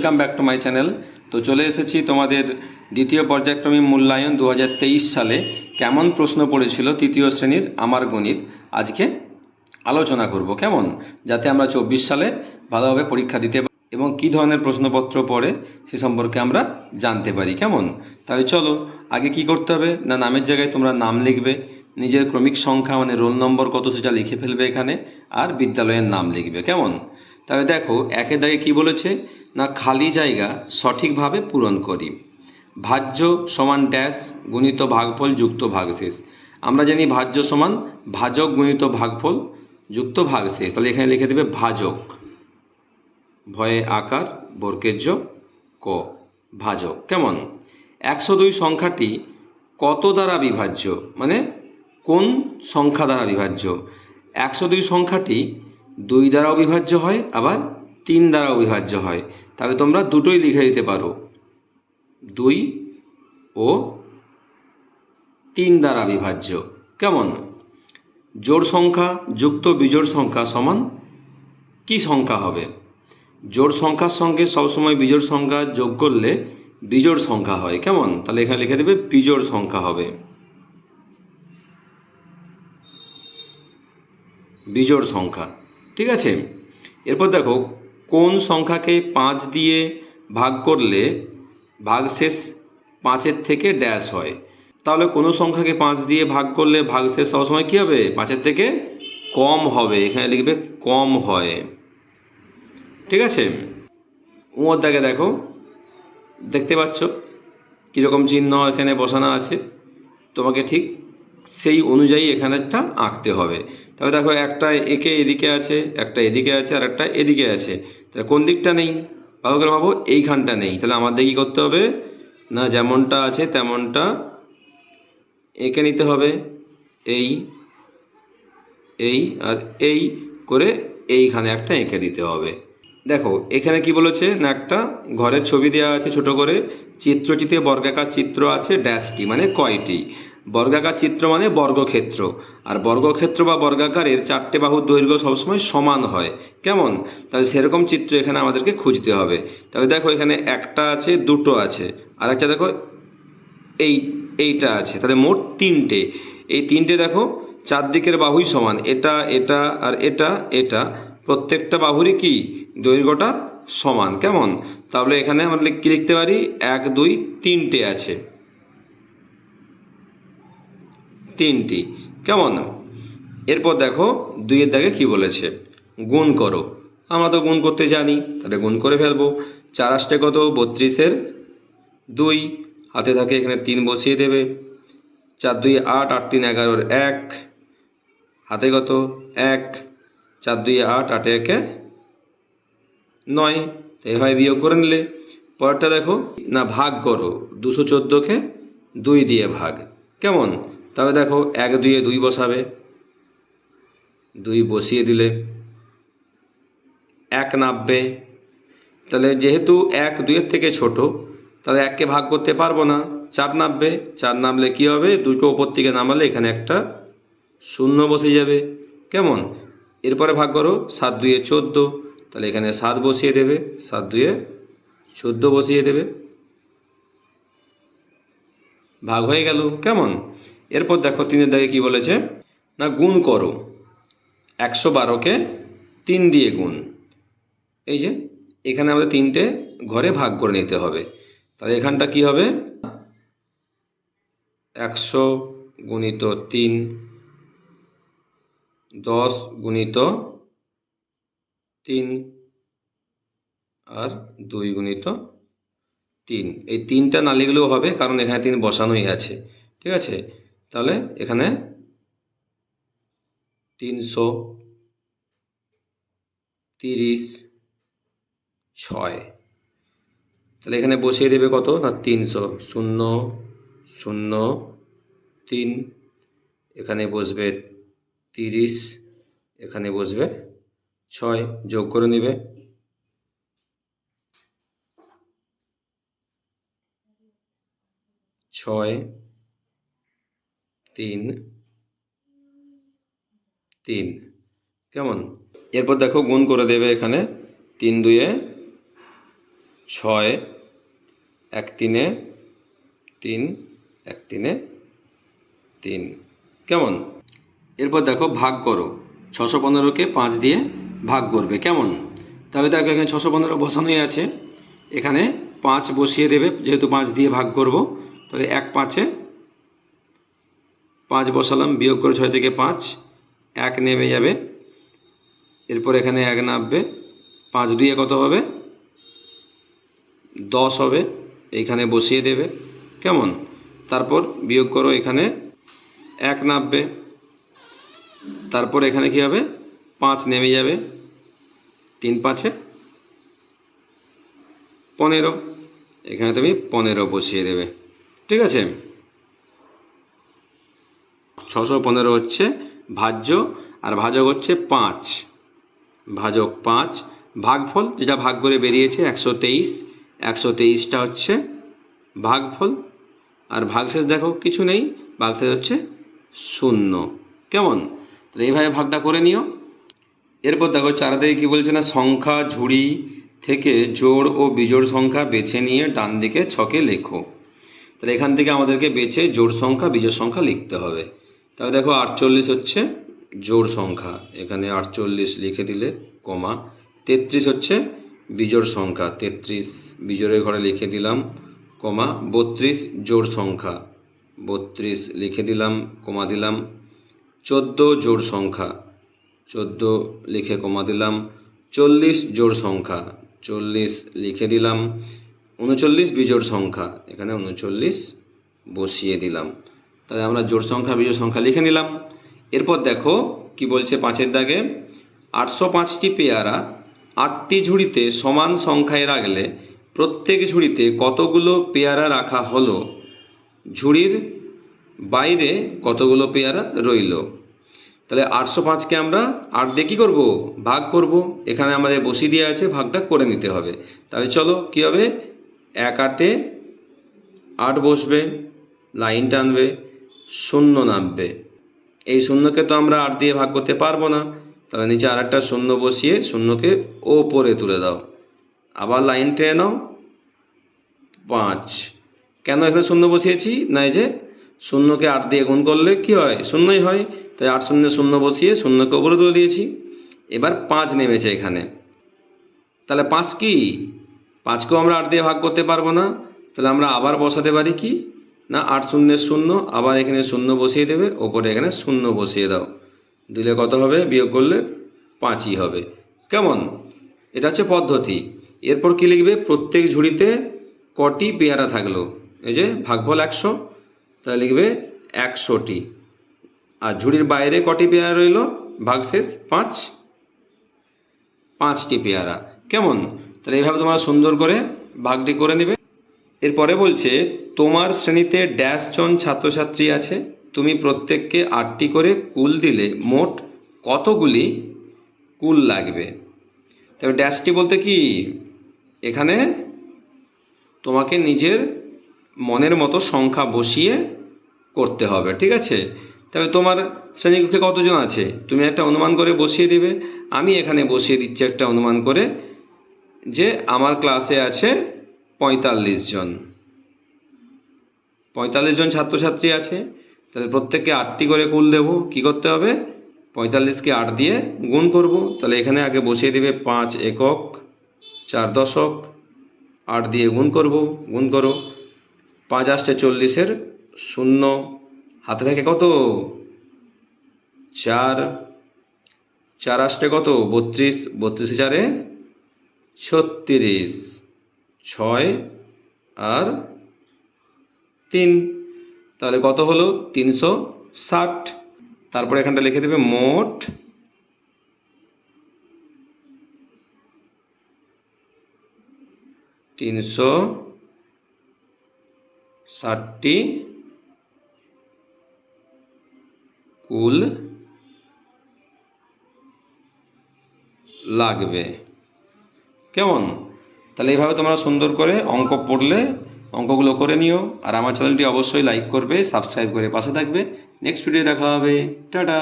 Welcome back to my channel তো চলে এসেছি তোমাদের দ্বিতীয় পর্যায়ক্রমিক মূল্যায়ন দু হাজার তেইশ সালে। কেমন প্রশ্ন পড়েছিল তৃতীয় শ্রেণির আমার গণিত? আজকে আলোচনা করব কেমন? যাতে আমরা চব্বিশ সালে ভালোভাবে পরীক্ষা দিতে পারি এবং কী ধরনের প্রশ্নপত্র পড়ে সে সম্পর্কে আমরা জানতে পারি। কেমন? তাহলে চলো, আগে কি করতে হবে? না নামের জায়গায় তোমরা নাম লিখবে? নিজের ক্রমিক সংখ্যা মানে রোল নম্বর কত সেটা লিখে ফেলবে এখানে? আর বিদ্যালয়ের নাম লিখবে। কেমন? তবে দেখো, একে দাগে কি বলেছে? না, খালি জায়গা সঠিকভাবে পূরণ করি। ভাজ্য সমান ড্যাশ গুণিত ভাগফল যুক্ত ভাগশেষ। আমরা জানি ভাজ্য সমান ভাজক গুণিত ভাগফল যুক্ত ভাগশেষ। তাহলে এখানে লিখে দেবে ভাজক। ভয়ে আকার বর্কের্য ক। ভাজক। কেমন? একশো দুই সংখ্যাটি কত দ্বারা বিভাজ্য? মানে কোন সংখ্যা দ্বারা বিভাজ্য? একশো দুই সংখ্যাটি দুই দ্বারা অবিভাজ্য হয়, আবার তিন দ্বারা অবিভাজ্য হয়। তাহলে তোমরা দুটোই লিখে দিতে পারো। দুই ও তিন দ্বারা বিভাজ্য। কেমন? জোড় সংখ্যা যুক্ত বিজোড় সংখ্যা সমান কি সংখ্যা হবে? জোড় সংখ্যার সঙ্গে সবসময় বিজোড় সংখ্যা যোগ করলে বিজোড় সংখ্যা হয়। কেমন? তাহলে এখানে লিখে দেবে বিজোড় সংখ্যা হবে। বিজোড় সংখ্যা। ঠিক আছে? এরপর দেখো, কোন সংখ্যাকে পাঁচ দিয়ে ভাগ করলে ভাগশেষ পাঁচের থেকে ড্যাশ হয়? তাহলে কোনো সংখ্যাকে পাঁচ দিয়ে ভাগ করলে ভাগশেষ সবসময় কী হবে? পাঁচের থেকে কম হবে। এখানে লিখবে কম হয়। ঠিক আছে? উমর দাগে দেখো। দেখতে পাচ্ছ? কীরকম চিহ্ন এখানে বসানো আছে? তোমাকে ঠিক সেই অনুযায়ী এখানে একটা আঁকতে হবে। তবে দেখো একটা একে এদিকে আছে, একটা এদিকে আছে, আর একটা এদিকে আছে। তাহলে কোন দিকটা নেই? ভালো করে ভাবো, এইখানটা নেই। তাহলে আমাদের কী করতে হবে? না, যেমনটা আছে তেমনটা এঁকে নিতে হবে। এই এই আর এই করে এইখানে একটা এঁকে দিতে হবে। দেখো, এখানে কি বলেছে? না, একটা ঘরের ছবি দেওয়া আছে ছোট করে। চিত্রটিতে বর্গাকার চিত্র আছে, ড্যাশটি মানে কয়টি? বর্গাকার চিত্র মানে বর্গক্ষেত্র। আর বর্গক্ষেত্র বা বর্গাকারের চারটে বাহুর দৈর্ঘ্য সবসময় সমান হয়। কেমন? তাহলে সেরকম চিত্র এখানে আমাদেরকে খুঁজতে হবে। তবে দেখো এখানে একটা আছে, দুটো আছে, আর একটা দেখো এই, এইটা আছে। তাহলে মোট তিনটে। এই তিনটে দেখো চারদিকের বাহুই সমান। এটা এটা, আর এটা এটা। প্রত্যেকটা বাহুরই কি? দৈর্ঘ্যটা সমান। কেমন? তাহলে এখানে আমরা কি লিখতে পারি? এক, দুই, তিনটে আছে। তিনটি। কেমন? এরপর দেখো, দুইয়ের দাগে কি বলেছে? গুণ করো। আমরা তো গুণ করতে জানি, তাহলে গুণ করে ফেলব। চার আসতে কত? বত্রিশের দুই। হাতে থাকে এখানে তিন বসিয়ে দেবে। চার দুই আট আট তিন এগারোর এক। হাতে কত? এক। চার দুই আট, আটে একে নয়। এভাবে বিয়োগ করে নিলে। পরেরটা দেখো, না ভাগ করো। দুশো চোদ্দোকে দুই দিয়ে ভাগ। কেমন? তবে দেখো এক দুইয়ে দুই বসাবে। দুই বসিয়ে দিলে এক নাববে। তাহলে যেহেতু এক দুইয়ের থেকে ছোট, তাহলে এককে ভাগ করতে পারব না। চার নামবে চার নামলে কি হবে? দুটো ওপর থেকে নামালে এখানে একটা শূন্য বসে যাবে। কেমন? এরপরে ভাগ করো, সাত দুইয়ে চোদ্দ। তাহলে এখানে সাত বসিয়ে দেবে, সাত দুইয়ে চোদ্দ বসিয়ে দেবে। ভাগ হয়ে গেল, কেমন? এরপর দেখো তিনের দাগে কি বলেছে? না, গুণ করো। একশো বারোকে তিন দিয়ে গুণ। এই যে, এখানে আমাদের তিনটে ঘরে ভাগ করে নিতে হবে। তাহলে এখানটা কি হবে? একশো গুণিত তিন, দশ গুণিত তিন, আর দুই গুণিত তিন। এই তিনটা না লিখলেও হবে, কারণ এখানে তিন বসানোই আছে। ঠিক আছে? তাহলে এখানে তিনশো তিরিশ ছয়। তাহলে এখানে বসিয়ে দেবে কত? না, তিনশো। শূন্য শূন্য, তিন। এখানে বসবে তিরিশ, এখানে বসবে ছয়। যোগ করে নেবে ছয়। তিন তিন। কেমন? এরপর দেখো গুণ করে দেবে এখানে। তিন দুয়ে ছয়, এক তিনে তিন, এক তিনে তিন। কেমন? এরপর দেখো ভাগ করো। ছশো পনেরোকে পাঁচ দিয়ে ভাগ করবে। কেমন? তাহলে দেখো এখানে ছশো পনেরো বসানোই আছে। এখানে পাঁচ বসিয়ে দেবে, যেহেতু পাঁচ দিয়ে ভাগ করব, তাহলে এক পাঁচে পাঁচ বসালাম, বিয়োগ করে ছয় থেকে পাঁচ, এক নেমে যাবে। এরপর এখানে এক নামবে। পাঁচ দুইয়ে কত হবে? দশ হবে। এইখানে বসিয়ে দেবে। কেমন? তারপর বিয়োগ করো এখানে, এক নামবে। তারপর এখানে কি হবে? পাঁচ নেমে যাবে। তিন পাঁচে পনেরো। এখানে তুমি পনেরো বসিয়ে দেবে। ঠিক আছে? ছশো পনেরো হচ্ছে ভাজ্য আর ভাজক হচ্ছে পাঁচ। ভাজক পাঁচ, ভাগফল, যেটা ভাগ করে বেরিয়েছে একশো তেইশ, একশো তেইশটা হচ্ছে ভাগফল। আর ভাগশেষ দেখো, কিছু নেই, ভাগশেষ হচ্ছে শূন্য। কেমন? তাহলে এইভাবে ভাগটা করে নিও। এরপর দেখো চারা দিকে কী বলছে না, সংখ্যা, ঝুড়ি থেকে জোড় ও বিজোড় সংখ্যা বেছে নিয়ে ডান দিকে ছকে লেখো। তাহলে এখান থেকে আমাদেরকে বেছে জোড় সংখ্যা, বিজোড় সংখ্যা লিখতে হবে। তাহলে দেখো আটচল্লিশ হচ্ছে জোড় সংখ্যা। এখানে আটচল্লিশ লিখে দিলে কমা। তেত্রিশ হচ্ছে বিজোড় সংখ্যা। তেত্রিশ বিজোড়ের ঘরে লিখে দিলাম কমা। বত্রিশ জোড় সংখ্যা। বত্রিশ লিখে দিলাম, কমা দিলাম। চোদ্দ জোড় সংখ্যা। চোদ্দ লিখে কমা দিলাম। চল্লিশ জোড় সংখ্যা। চল্লিশ লিখে দিলাম। উনচল্লিশ বিজোড় সংখ্যা। এখানে উনচল্লিশ বসিয়ে দিলাম। তাহলে আমরা জোড় সংখ্যা, বিজোড় সংখ্যা লিখে নিলাম। এরপর দেখো কি বলছে পাঁচের দাগে, আটশো পাঁচটি পেয়ারা, আটটি ঝুড়িতে সমান সংখ্যায় রাখলে প্রত্যেক ঝুড়িতে কতগুলো পেয়ারা রাখা হলো? ঝুড়ির বাইরে কতগুলো পেয়ারা রইল? তাহলে আটশো পাঁচকে আমরা আট দিয়ে কী করব? ভাগ করব। এখানে আমাদের বসিয়ে দিয়ে আছে, ভাগটা করে নিতে হবে। তাহলে চলো কী হবে? এক আটে আট বসবে, লাইন টানবে। শূন্য নামবে। এই শূন্যকে তো আমরা আট দিয়ে ভাগ করতে পারব না। তাহলে নিচে আর একটা শূন্য বসিয়ে শূন্যকে ওপরে তুলে দাও। আবার লাইন টেনে নাও। পাঁচ। কেন এখানে শূন্য বসিয়েছি? না যে শূন্যকে আট দিয়ে গুণ করলে কি হয়? শূন্যই হয়। তাই আট শূন্য শূন্য বসিয়ে শূন্যকে ওপরে তুলে দিয়েছি। এবার পাঁচ নেমেছে এখানে। তাহলে পাঁচ কি? পাঁচকেও আমরা আট দিয়ে ভাগ করতে পারব না। তাহলে আমরা আবার বসাতে পারি কি? না, আট শূন্যের শূন্য, আবার এখানে শূন্য বসিয়ে দেবে, ওপরে এখানে শূন্য বসিয়ে দাও। দিলে কত হবে? বিয়োগ করলে পাঁচই হবে। কেমন? এটা হচ্ছে পদ্ধতি। এরপর কি লিখবে? প্রত্যেক ঝুড়িতে কটি পেয়ারা থাকল? এই যে ভাগফল একশো, তাহলে লিখবে একশোটি। আর ঝুড়ির বাইরে কটি পেয়ারা রইল? ভাগশেষ পাঁচ, পাঁচটি পেয়ারা। কেমন? তাহলে এইভাবে তোমরা সুন্দর করে ভাগটি করে নেবে। এরপরে বলছে, তোমার শ্রেণীতে ড্যাশ জন ছাত্রছাত্রী আছে। তুমি প্রত্যেককে আটটি করে কুল দিলে মোট কতগুলি কুল লাগবে? তবে ড্যাশটি বলতে কি, এখানে তোমাকে নিজের মনের মতো সংখ্যা বসিয়ে করতে হবে, ঠিক আছে? তবে তোমার শ্রেণীকক্ষে কতজন আছে? তুমি একটা অনুমান করে বসিয়ে দিবে। আমি এখানে বসিয়ে দিচ্ছি একটা অনুমান করে যে আমার ক্লাসে আছে পঁয়তাল্লিশ জন। পঁয়তাল্লিশ জন ছাত্রছাত্রী আছে, তাহলে প্রত্যেককে আটটি করে কুল দেব, কি করতে হবে? পঁয়তাল্লিশকে আট দিয়ে গুণ করব, তাহলে এখানে আগে বসিয়ে দেবে পাঁচ একক, চার দশক, আট দিয়ে গুণ করব, গুণ করো। পাঁচ আসছে চল্লিশের শূন্য, হাতে থাকে কত? চার চার আসছে কত? বত্রিশ, বত্রিশে চারে ছত্রিশ। ছয় আর তিন। তাহলে কত হলো? তিনশো ষাট। তারপরে এখানটা লিখে দেবে মোট তিনশো ষাটটি কুল লাগবে। কেমন? তাহলে এইভাবে তোমরা সুন্দর করে অঙ্ক পড়লে, অঙ্কগুলো করে নিও। আর আমার চ্যানেলটি অবশ্যই লাইক করবে সাবস্ক্রাইব করে পাশে থাকবে। নেক্সট ভিডিও দেখা হবে। টাটা!